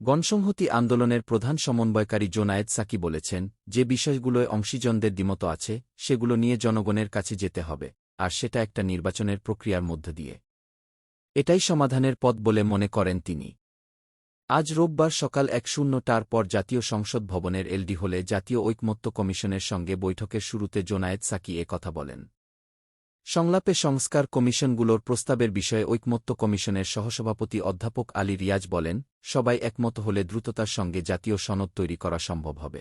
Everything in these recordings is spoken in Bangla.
গণসংহতি আন্দোলনের প্রধান সমন্বয়কারী জোনায়েদ সাকি বলেছেন, যে বিষয়গুলোয় অংশীজনদের দ্বিমত আছে, সেগুলো নিয়ে জনগণের কাছে যেতে হবে, আর সেটা একটা নির্বাচনের প্রক্রিয়ার মধ্য দিয়ে। এটাই সমাধানের পথ বলে মনে করেন তিনি। আজ রোববার সকাল এক শূন্যটার পর জাতীয় সংসদ ভবনের এলডি হলে জাতীয় ঐকমত্য কমিশনের সঙ্গে বৈঠকের শুরুতে জোনায়েদ সাকি কথা বলেন। সংলাপে সংস্কার কমিশনগুলোর প্রস্তাবের বিষয়ে ঐকমত্য কমিশনের সহসভাপতি অধ্যাপক আলী রিয়াজ বলেন, সবাই একমত হলে দ্রুততার সঙ্গে জাতীয় সনদ তৈরি করা সম্ভব হবে।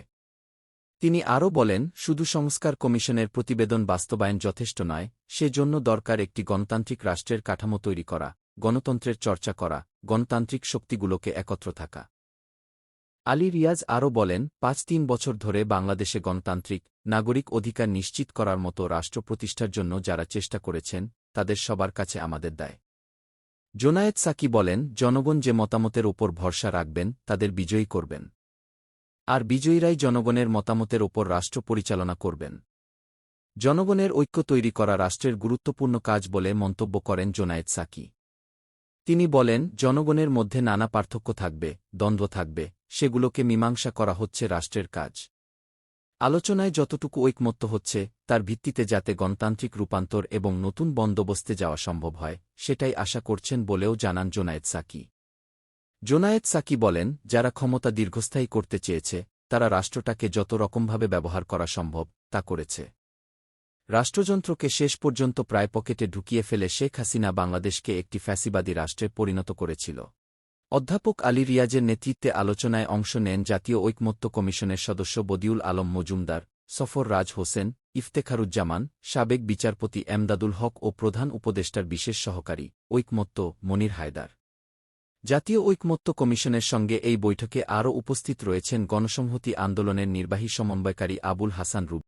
তিনি আরও বলেন, শুধু সংস্কার কমিশনের প্রতিবেদন বাস্তবায়ন যথেষ্ট নয়, সেজন্য দরকার একটি গণতান্ত্রিক রাষ্ট্রের কাঠামো তৈরি করা, গণতন্ত্রের চর্চা করা, গণতান্ত্রিক শক্তিগুলোকে একত্র থাকা। আলী রিয়াজ আরও বলেন, পাঁচ তিন বছর ধরে বাংলাদেশে গণতান্ত্রিক, নাগরিক অধিকার নিশ্চিত করার মতো রাষ্ট্র প্রতিষ্ঠার জন্য যারা চেষ্টা করেছেন, তাদের সবার কাছে আমাদের দায়। জোনায়েদ সাকি বলেন, জনগণ যে মতামতের ওপর ভরসা রাখবেন, তাদের বিজয়ী করবেন। আর বিজয়ীরাই জনগণের মতামতের ওপর রাষ্ট্র পরিচালনা করবেন। জনগণের ঐক্য তৈরি করা রাষ্ট্রের গুরুত্বপূর্ণ কাজ বলে মন্তব্য করেন জোনায়েদ সাকি। তিনি বলেন, জনগণের মধ্যে নানা পার্থক্য থাকবে, দ্বন্দ্ব থাকবে সেগুলোকে মীমাংসা করা হচ্ছে রাষ্ট্রের কাজ। আলোচনায় যতটুকু ঐকমত্য হচ্ছে, তার ভিত্তিতে যাতে গণতান্ত্রিক রূপান্তর এবং নতুন বন্দোবস্তে যাওয়া সম্ভব হয়, সেটাই আশা করছেন বলেও জানান জোনায়েদ সাকি। জোনায়েদ সাকি বলেন, যারা ক্ষমতা দীর্ঘস্থায়ী করতে চেয়েছে, তারা রাষ্ট্রটাকে যত রকমভাবে ব্যবহার করা সম্ভব, তা করেছে। রাষ্ট্রযন্ত্রকে শেষ পর্যন্ত প্রায় পকেটে ঢুকিয়ে ফেলে শেখ হাসিনা বাংলাদেশকে একটি ফ্যাসিবাদী রাষ্ট্রে পরিণত করেছিল। অধ্যাপক আলী রিয়াজের নেতৃত্বে আলোচনায় অংশ নেন জাতীয় ঐকমত্য কমিশনের সদস্য বদিউল আলম মজুমদার, সফর রাজ হোসেন, ইফতেখারুজ্জামান, সাবেক বিচারপতি এমদাদুল হক ও প্রধান উপদেষ্টার বিশেষ সহকারী, ঐকমত্য মনির হায়দার। জাতীয় ঐকমত্য কমিশনের সঙ্গে এই বৈঠকে আরও উপস্থিত রয়েছেন গণসংহতি আন্দোলনের নির্বাহী সমন্বয়কারী আবুল হাসান রুব।